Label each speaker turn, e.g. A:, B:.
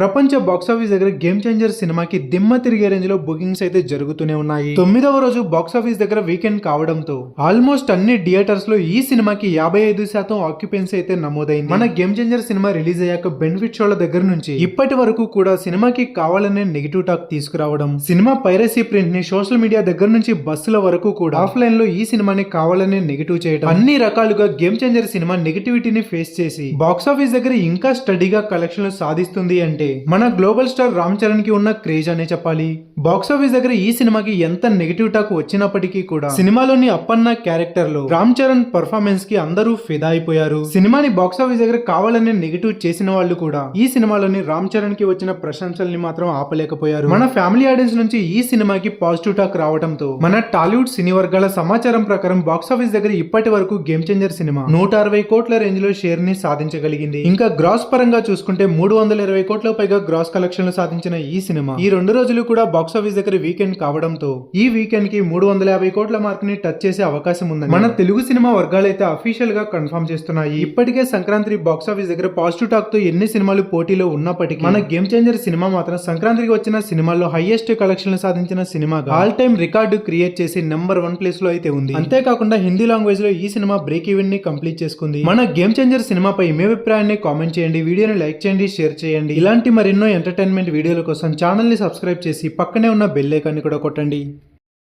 A: ప్రపంచ బాక్సాఫీస్ దగ్గర game changer సినిమాకి దిమ్మ తిరిగే రేంజ్లో బుకింగ్స్ అయితే జరుగుతూనే ఉన్నాయి. తొమ్మిదవ రోజు బాక్సాఫీస్ దగ్గర వీకెండ్ కావడంతో ఆల్మోస్ట్ అన్ని థియేటర్స్లో ఈ సినిమాకి యాభై ఐదు శాతం ఆక్యుపెన్సీ అయితే నమోదైంది. మన గేమ్ చేంజర్ సినిమా రిలీజ్ అయ్యాక బెనిఫిట్ షోల దగ్గర నుంచి ఇప్పటి వరకు కూడా సినిమాకి కావాలనే నెగిటివ్ టాక్ తీసుకురావడం సినిమా పైరసీ ప్రింట్ని సోషల్ మీడియా దగ్గర నుంచి బస్సుల వరకు కూడా ఆఫ్లైన్లో ఈ సినిమాని కావాలనే నెగిటివ్ చేయడం అన్ని రకాలుగా గేమ్ చేంజర్ సినిమా నెగిటివిటీని ఫేస్ చేసి బాక్సాఫీస్ దగ్గర ఇంకా స్టడీగా కలెక్షన్లు సాధిస్తుంది అంటే మన గ్లోబల్ స్టార్ రామ్ చరణ్కి ఉన్న క్రేజ్ అనే చెప్పాలి. బాక్సాఫీస్ దగ్గర ఈ సినిమాకి ఎంత నెగిటివ్ టాక్ వచ్చినప్పటికీ కూడా సినిమాలోని అప్పన్న క్యారెక్టర్లో రామ్ చరణ్ పర్ఫార్మెన్స్కి అందరూ ఫిదా అయిపోయారు. సినిమాని బాక్సాఫీస్ దగ్గర కావాలనే నెగిటివ్ చేసిన వాళ్ళు కూడా ఈ సినిమాలోని రామ్ చరణ్కి వచ్చిన ప్రశంసల్ని మాత్రం ఆపలేకపోయారు. మన ఫ్యామిలీ ఆడియన్స్ నుంచి ఈ సినిమాకి పాజిటివ్ టాక్ రావడంతో మన టాలీవుడ్ సినీ వర్గాల సమాచారం ప్రకారం బాక్సాఫీస్ దగ్గర ఇప్పటి వరకు గేమ్ చేంజర్ సినిమా నూట అరవై కోట్ల రేంజ్లో షేర్ని సాధించగలిగింది. ఇంకా గ్రాస్ పరంగా చూసుకుంటే మూడు వందల ఇరవై కోట్ల పైగా గ్రాస్ కలెక్షన్లు సాధించిన ఈ సినిమా. ఈ రెండు రోజులు కూడా బాక్సాఫీస్ దగ్గర వీకెండ్ కావడంతో ఈ వీకెండ్కి మూడు వందల యాభై కోట్ల మార్క్ని టచ్ చేసే అవకాశం ఉందని మన తెలుగు సినిమా వర్గాలైతే అఫీషియల్గా కన్ఫర్మ్ చేస్తున్నాయి. ఇప్పటికే సంక్రాంతి బాక్సాఫీస్ దగ్గర పాజిటివ్ టాక్తో ఎన్ని సినిమాలు పోటీలో ఉన్నప్పటికీ మన గేమ్ చేంజర్ సినిమా మాత్రం సంక్రాంతికి వచ్చిన సినిమాల్లో హైయెస్ట్ కలెక్షన్లు సాధించిన సినిమాగా ఆల్ టైమ్ రికార్డు క్రియేట్ చేసి నెంబర్ వన్ ప్లేస్లో అయితే ఉంది. అంతేకాకుండా హిందీ లాంగ్వేజ్లో ఈ సినిమా బ్రేక్ ఈవెన్ని కంప్లీట్ చేసుకుంది. మన గేమ్ చేంజర్ సినిమాపై మీ అభిప్రాయాన్ని కామెంట్ చేయండి. వీడియోని లైక్ చేయండి షేర్ చేయండి. ఇలాంటి మరెన్నో ఎంటర్టైన్మెంట్ వీడియోల కోసం ఛానల్ని సబ్స్క్రైబ్ చేసి పక్కనే ఉన్న బెల్ ఐకాన్ని కూడా కొట్టండి.